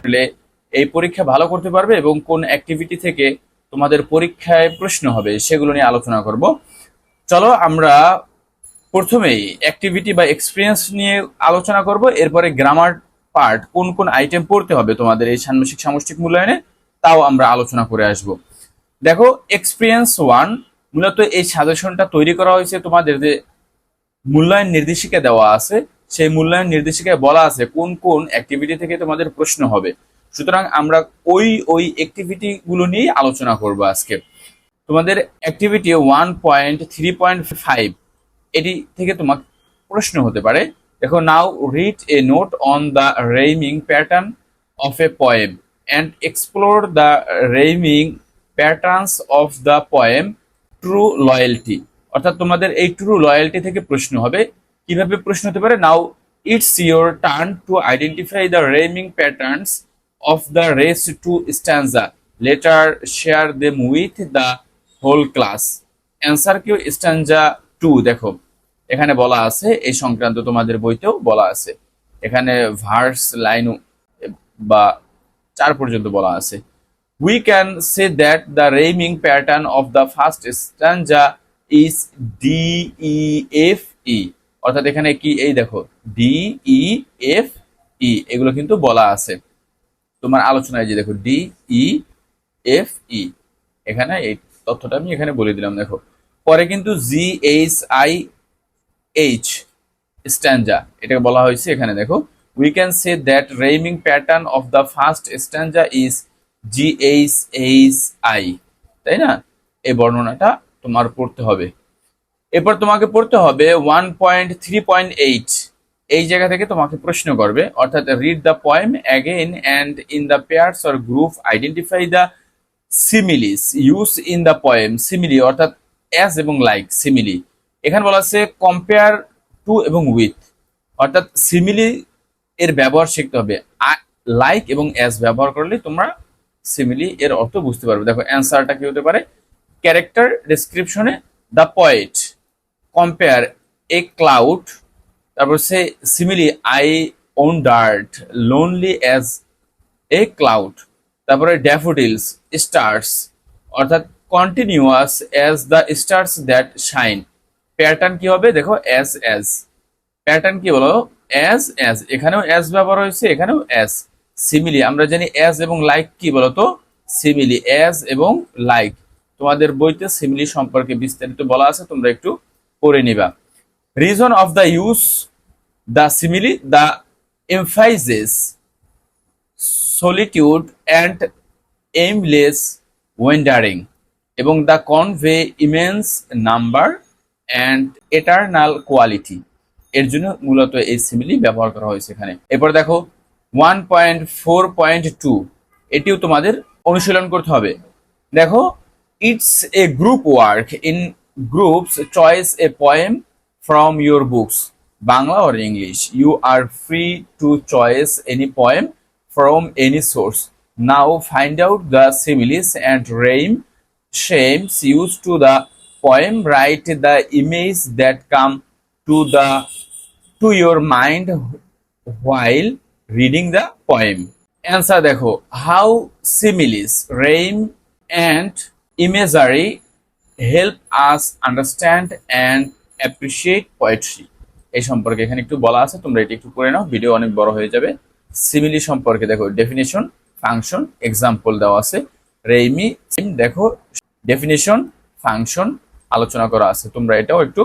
করলে এই পরীক্ষা ভালো করতে পারবে এবং কোন অ্যাক্টিভিটি থেকে তোমাদের পরীক্ষায় প্রশ্ন হবে সেগুলো নিয়ে আলোচনা করব। চলো আমরা প্রথমেই অ্যাক্টিভিটি বা এক্সপিরিয়েন্স নিয়ে আলোচনা করব। এরপরে গ্রামার পার্ট কোন কোন আইটেম পড়তে হবে তোমাদের এই ষান্মাসিক সামষ্টিক মূল্যায়নে, তাও আমরা আলোচনা করে আসব। দেখো এক্সপিরিয়েন্স ওয়ান মূলত এই সাজেশনটা তৈরি করা হয়েছে তোমাদের যে মূল্যায়ন নির্দেশিকা দেওয়া আছে সেই মূল্যায়ন নির্দেশিকায় বলা আছে কোন কোন অ্যাক্টিভিটি থেকে তোমাদের প্রশ্ন হবে। সুতরাং আমরা ওই ওই অ্যাক্টিভিটি গুলো নিয়ে আলোচনা করব আজকে। তোমাদের activity one point three point five এটি থেকে তোমার প্রশ্ন হতে পারে। দেখো now read a note on the rhyming pattern of a poem and explore the rhyming patterns of the poem true loyalty অর্থাৎ তোমাদের এই ট্রু লয়্যালটি থেকে প্রশ্ন হবে। কীভাবে প্রশ্ন হতে পারে? Now it's your turn to identify the rhyming patterns of the rest two stanza later share them with the whole class answer Q stanza two দেখো। এখানে বলা আছে, এই সংক্রান্ত তোমাদের বইতেও বলা আছে। এখানে ভার্স লাইন বা চার পর্যন্ত বলা আছে। We can say that the rhyming pattern of the first stanza is D E F E. অর্থাৎ এখানে কি, এই দেখো ডি ই এফ ই এগুলো কিন্তু বলা আছে। তোমার আলোচনায় যে দেখো ডি ই এফ ই এখানে এই তথ্যটা আমি এখানে বলে দিলাম, দেখো। পরে কিন্তু G H I H stanza, এটাকে বলা হয়েছে এখানে, দেখো। We can say that rhyming pattern of the first stanza is G H H I তাই না? এই বর্ণনাটা তোমার পড়তে হবে। এরপর তোমাকে পড়তে হবে one point three point eight এই জায়গা থেকে তোমাকে প্রশ্ন করবে, অর্থাৎ read the poem again and in the pairs or group identify the similes use in the poem simile অর্থাৎ অ্যাজ এবং লাইক সিমিলি এখানে বলা আছে কম্পেয়ার টু এবং উইথ অর্থাৎ সিমিলি এর ব্যবহার শিখতে হবে। লাইক এবং অ্যাজ ব্যবহার করলে তোমরা সিমিলি এর অর্থ বুঝতে পারবে। দেখো অ্যান্সারটা কি হতে পারে? ক্যারেক্টার ডেসক্রিপশনে the poet compare a cloud তারপর সে simile I wandered lonely as a cloud তারপরে ড্যাফোডিলস স্টার্স অর্থাৎ continuous as the stars that shine pattern কি হবে? দেখো অ্যাজ অ্যাজ প্যাটার্ন কি বলো? অ্যাজ অ্যাজ এখানেও অ্যাজ ব্যবহার হয়েছে, এখানেও অ্যাজ সিমিলি আমরা জানি অ্যাজ এবং লাইক কি বলতো সিমিলি অ্যাজ এবং লাইক তোমাদের বইতে সিমিলি সম্পর্কে বিস্তারিত বলা আছে, তোমরা একটু পড়ে নিবা। Reason of the use the simile the emphasises solitude and aimless wandering এবং the convey immense number and eternal quality এর জন্য মূলত এই সিমিলি ব্যবহার করা হয়েছে এখানে এরপর দেখো one point four point two এটিও তোমাদের অনুশীলন করতে হবে। দেখো it's a group work in groups choice a poem from your books Bangla or English you are free to choice any poem from any source now find out the similes and rhyme schemes use to the poem write the image that come to the to your mind while reading the poem answer দেখো how similes rhyme and imagery help us understand and appreciate poetry. এই সম্পর্কে এখানে একটু বলা আছে, তোমরা এটি একটু পড়ে নাও ভিডিও অনেক বড় হয়ে যাবে। সিমিলি সম্পর্কে দেখো ডেফিনেশন ফাংশন এক্সাম্পল দেওয়া আছে। রেইমি দেখো ডেফিনেশন ফাংশন আলোচনা করা আছে। তোমরা এটাও একটু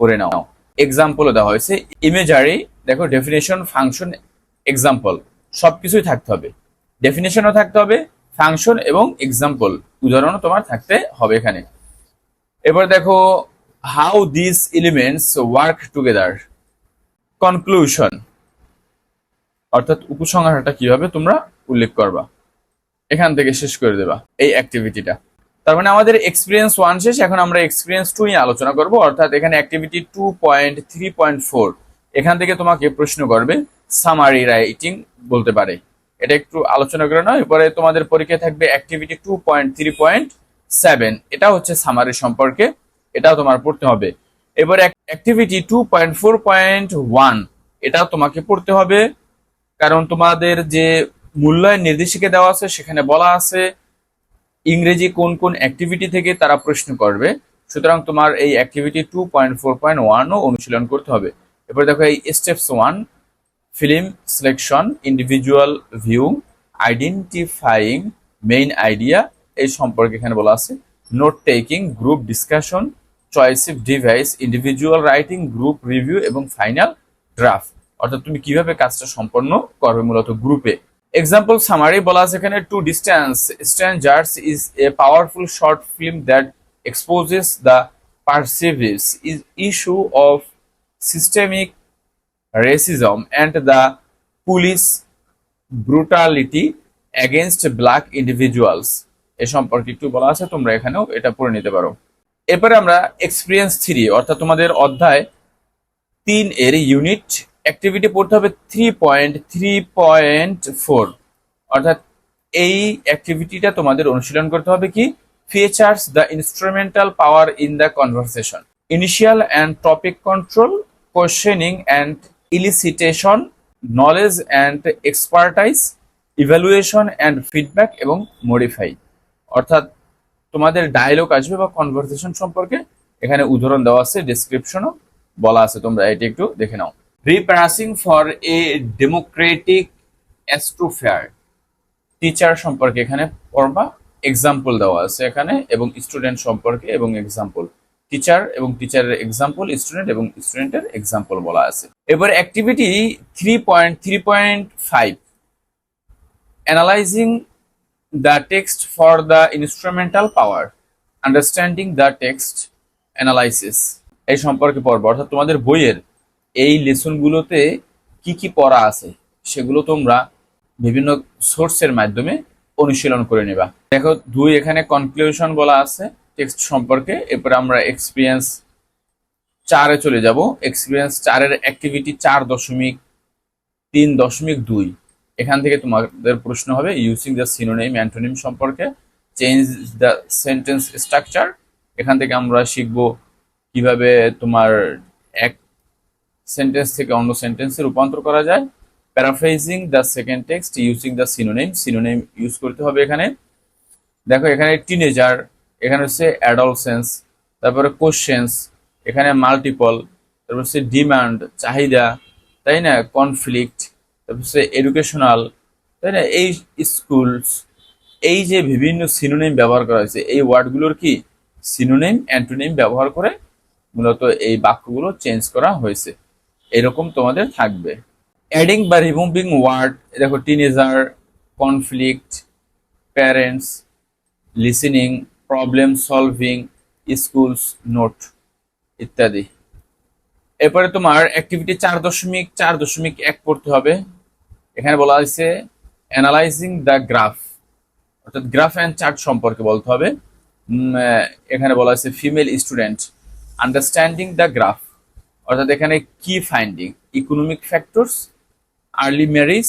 করে নাও। এক্সাম্পলও দেওয়া হয়েছে। ইমেজারি দেখো ডেফিনেশন ফাংশন এক্সাম্পল সবকিছুই থাকতে হবে। ডেফিনেশনও থাকতে হবে ফাংশন এবং এক্সাম্পল উদাহরণও তোমার থাকতে হবে এখানে। এবার দেখো how this elements work together conclusion অর্থাৎ উপসংহারটা কীভাবে তোমরা উল্লেখ করবা। এখান থেকে শেষ করে দেবা এই অ্যাক্টিভিটিটা তার মানে আমাদের এক্সপিরিয়েন্স ওয়ান শেষ, এখন আমরা এক্সপিরিয়েন্স টু নিয়ে আলোচনা করব। অর্থাৎ এখানে activity two point three point four এখান থেকে তোমাকে প্রশ্ন করবে সামারি রাইটিং বলতে পারে। এটা একটু আলোচনা করে নয় এরপরে তোমাদের পরীক্ষায় থাকবে activity two point three point seven এটা হচ্ছে সামারি সম্পর্কে, এটাও তোমার পড়তে হবে। এবার activity two point four point one এটাও তোমাকে পড়তে হবে। কারণ তোমাদের যে মূল্যায়ন নির্দেশিকা দেওয়া আছে, সেখানে বলা আছে ইংরেজি কোন কোন অ্যাক্টিভিটি থেকে তারা প্রশ্ন করবে। সুতরাং তোমার এই activity two point four point ওয়ানও অনুশীলন করতে হবে। এরপর দেখো এই steps one film selection individual view identifying main idea এই সম্পর্কে এখানে বলা আছে note taking group discussion cohesive device individual writing group review এবং ফাইনাল ড্রাফট অর্থাৎ তুমি কীভাবে কাজটা সম্পন্ন করবে মূলত গ্রুপে এক্সাম্পল সামারি বলা আছে এখানে two distant strangers is a powerful short film that exposes the pervasive is- issue of systemic racism and the police brutality against black individuals এ সম্পর্কে একটু বলা আছে, তোমরা এখানেও এটা পড়ে নিতে পারো। এরপরে আমরা এক্সপিরিয়েন্স থ্রি অর্থাৎ তোমাদের অধ্যায় তিন এর ইউনিট অ্যাক্টিভিটি পড়তে হবে three point three point four অর্থাৎ এই অ্যাক্টিভিটিটা তোমাদের অনুশীলন করতে হবে কি? Features the instrumental power in the conversation initial and topic control questioning and elicitation knowledge and expertise evaluation and feedback এবং মডিফাই অর্থাৎ তোমাদের ডায়লগ আসবে বা কনভারসেশন সম্পর্কে, এখানে উদাহরণ দেওয়া আছে ডেসক্রিপশনও বলা আছে, তোমরা এটি একটু দেখে নাও। রিপ্রাসিং ফর এ ডেমোক্রেটিক অ্যাস্ট্রোফেয়ার টিচার সম্পর্কে এখানে পড়বা এক্সাম্পল দেওয়া আছে এখানে, এবং স্টুডেন্ট সম্পর্কে এবং এক্সাম্পল টিচার এবং টিচারের এক্সাম্পল স্টুডেন্ট এবং স্টুডেন্টের এক্সাম্পল বলা আছে। এবার activity three point three point five analysing the text for the instrumental power understanding the text analysis এই সম্পর্কে পড়ব। অর্থাৎ তোমাদের বইয়ের এই লেসনগুলোতে কি কি পড়া আছে, সেগুলো তোমরা বিভিন্ন সোর্সের মাধ্যমে অনুশীলন করে নেবা। দেখো, দুই এখানে কনক্লুশন বলা আছে টেক্সট সম্পর্কে। এরপরে আমরা এক্সপিরিয়েন্স চারে চলে যাব। এক্সপিরিয়েন্স চারের অ্যাক্টিভিটি চার দশমিক তিন দশমিক দুই। এখান থেকে তোমাদের প্রশ্ন হবে ইউজিং দ্য সিনোনিম অ্যান্টোনিম সম্পর্কে চেঞ্জ দ্য সেন্টেন্স স্ট্রাকচার এখান থেকে আমরা শিখব কীভাবে তোমার এক সেন্টেন্স থেকে অন্য সেন্টেন্সে রূপান্তর করা যায়। Paraphrasing the second text using the synonym synonym use করতে হবে এখানে। দেখো, এখানে টিনেজার এখানে হচ্ছে অ্যাডলসেন্স তারপরে কোশ্চেন্স এখানে মাল্টিপল তারপর হচ্ছে ডিমান্ড চাহিদা, তাই না? কনফ্লিক্ট তারপর এডুকেশনাল তাই না? এই স্কুলস এই যে বিভিন্ন সিনোনেম ব্যবহার করা হয়েছে, এই ওয়ার্ডগুলোর কি সিনোনেম অ্যান্টোনেম ব্যবহার করে মূলত এই বাক্যগুলো চেঞ্জ করা হয়েছে। এরকম তোমাদের থাকবে। অ্যাডিং বা রিমুভিং ওয়ার্ড দেখো teenager conflict parents listening problem solving schools note ইত্যাদি। এরপরে তোমার অ্যাক্টিভিটি চার দশমিক চার দশমিক এক পড়তে হবে। এখানে বলা হয়েছে অ্যানালাইজিং দ্য গ্রাফ অর্থাৎ গ্রাফ অ্যান্ড চার্ট সম্পর্কে বলতে হবে। এখানে বলা হয়েছে female student understanding the graph অর্থাৎ এখানে কি finding economic factors early marriage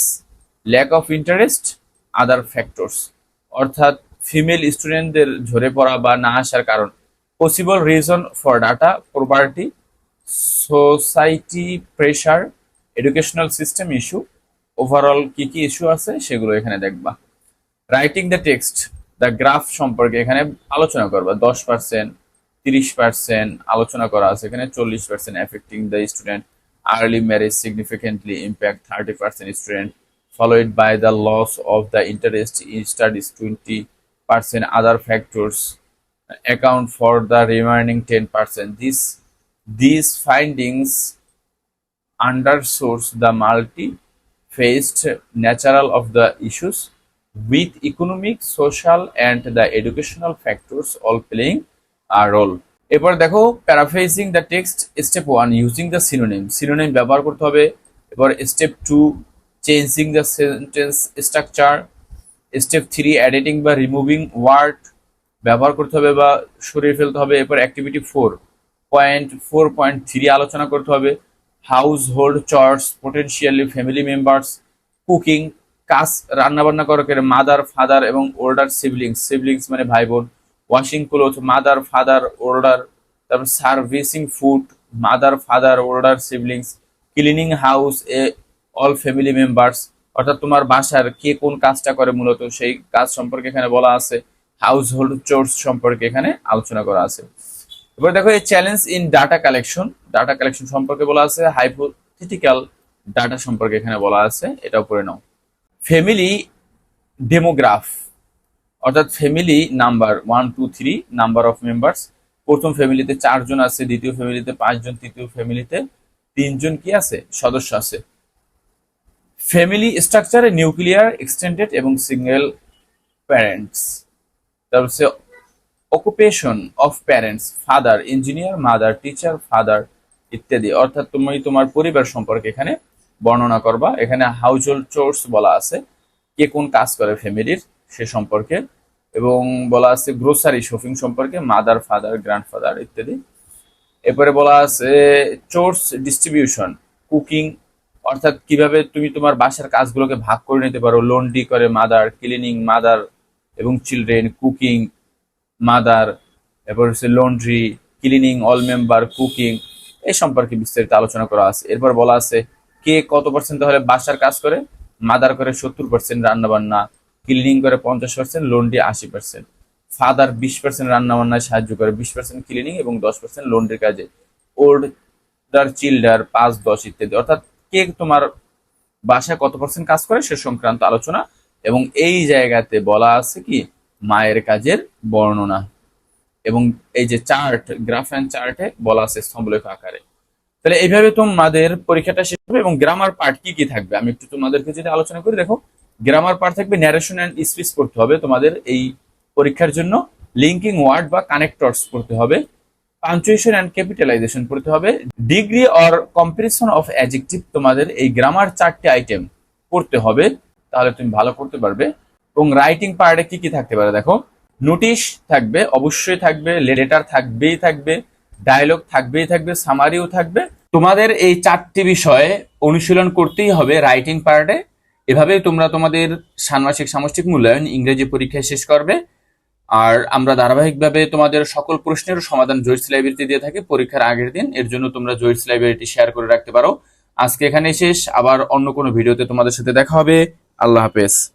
lack of interest other factors অর্থাৎ ফিমেল স্টুডেন্টদের ঝরে পড়া বা না আসার কারণ। Possible reason for data property society pressure educational system issue overall কি কি ইস্যু আছে সেগুলো এখানে দেখবা। Writing the text the graph সম্পর্কে এখানে আলোচনা করবা। দশ পার্সেন্ট তিরিশ পার্সেন্ট আলোচনা করা আছে এখানে, চল্লিশ percent affecting the student early marriage significantly impact thirty percent student followed by the loss of the interest in studies twenty percent other factors account for the remaining ten percent this this findings underscore the multi multi-faced natural of the issues with economic, social, and the educational factors all playing a role. এরপর দেখো paraphrasing the text step one using the synonym synonym ব্যবহার করতে হবে। এরপর step two changing the sentence structure step three editing বা removing word ব্যবহার করতে হবে বা সরিয়ে ফেলতে হবে। এরপর activity four point four point three আলোচনা করতে হবে। Household chores potentially family members cooking কাজ, রান্নাবান্না করার মাদার ফাদার এবং ওল্ডার সিবলিংস সিবলিংস মানে ভাই বোন washing cloth mother father older তারপর servicing food mother father older siblings cleaning house a all family members অর্থাৎ তোমার বাসার কে কোন কাজটা করে মূলত, সেই কাজ সম্পর্কে এখানে বলা আছে হাউস হোল্ড চোর্স সম্পর্কে এখানে আলোচনা করা আছে। এবার দেখো এই challenge in data collection data collection সম্পর্কে বলা আছে হাইপোথেটিক্যাল ডাটা সম্পর্কে এখানে বলা আছে এটাও উপরে নাও। ফ্যামিলি ডেমোগ্রাফ অর্থাৎ family number one two three number of members প্রথম ফ্যামিলিতে চারজন আছে, দ্বিতীয় ফ্যামিলিতে পাঁচজন, তৃতীয় ফ্যামিলিতে তিনজন কি আছে? সদস্য আছে। ফ্যামিলি স্ট্রাকচারে নিউক্লিয়ার এক্সটেন্ডেড এবং সিঙ্গেল প্যারেন্টস তারপর occupation of parents father engineer mother teacher father ইত্যাদি। অর্থাৎ তুমি তোমার পরিবার সম্পর্কে এখানে বর্ণনা করবা। এখানে হাউস হোল্ড চোর্স বলা আছে। কে কোন কাজ করে ফ্যামিলির সে সম্পর্কে। এবং বলা আছে গ্রোসারি শপিং সম্পর্কে মাদার ফাদার গ্র্যান্ডফাদার ইত্যাদি। এরপরে বলা আছে চোর্স ডিস্ট্রিবিউশন কুকিং অর্থাৎ কীভাবে তুমি তোমার বাসার কাজগুলোকে ভাগ করে নিতে পারো। লন্ড্রি করে মাদার ক্লিনিং মাদার এবং চিলড্রেন কুকিং মাদার, এরপর হচ্ছে laundry cleaning all member cooking এই সম্পর্কে বিস্তারিত আলোচনা করা আছে। এরপর বলা আছে, কে কত পার্সেন্ট তাহলে বাসার কাজ করে? মাদার করে সত্তর পার্সেন্ট রান্নাবান্না ক্লিনিং করে পঞ্চাশ পার্সেন্ট লন্ড্রি আশি পার্সেন্ট ফাদার বিশ পার্সেন্ট রান্নাবান্নায় সাহায্য করে, বিশ পার্সেন্ট ক্লিনিং এবং দশ পার্সেন্ট লন্ড্রির কাজে। ওল্ডার চিল্ডার পাঁচ দশ ইত্যাদি। অর্থাৎ কে তোমার বাসায় কত পার্সেন্ট কাজ করে সে সংক্রান্ত আলোচনা। এবং এই জায়গাতে বলা আছে কি মায়ের কাজের বর্ণনা। এবং এই যে চার্ট গ্রাফ অ্যান্ড চার্টে বলা আছে স্তম্ভলেখ আকারে। তাহলে এইভাবে তোমাদের পরীক্ষাটা শেষ হবে এবং গ্রামার পার্ট কি কি থাকবে? আমি একটু তোমাদেরকে যদি আলোচনা করি, দেখো গ্রামার পার্ট থাকবে ন্যারেশন অ্যান্ড স্পিচ পড়তে হবে তোমাদের এই পরীক্ষার জন্য। লিঙ্কিং ওয়ার্ড বা কানেক্টরস পড়তে হবে। পাঞ্চুয়েশন অ্যান্ড ক্যাপিটালাইজেশন পড়তে হবে। Degree or comparison of adjective তোমাদের এই গ্রামার চারটি আইটেম পড়তে হবে। তাহলে তুমি ভালো করতে পারবে। এবং রাইটিং পার্টে কি কি থাকতে পারে দেখো? নোটিশ থাকবে, অবশ্যই থাকবে লেটার থাকবেই থাকবে ডায়লগ থাকবেই থাকবে সামারিও থাকবে। তোমাদের এই চারটি বিষয়ে অনুশীলন করতেই হবে রাইটিং পার্টে এভাবে তোমরা তোমাদের ষান্মাসিক সামষ্টিক মূল্যায়ন ইংরেজি পরীক্ষায় শেষ করবে। আর আমরা ধারাবাহিকভাবে তোমাদের সকল প্রশ্নের সমাধান জয়েন্টস লাইব্রেরিতে দিয়ে থাকি, পরীক্ষার আগের দিন। এর জন্য তোমরা জয়েন্টস লাইব্রেরিটি শেয়ার করে রাখতে পারো। আজকে এখানে শেষ। আবার অন্য কোনো ভিডিওতে তোমাদের সাথে দেখা হবে। আল্লাহ হাফেজ।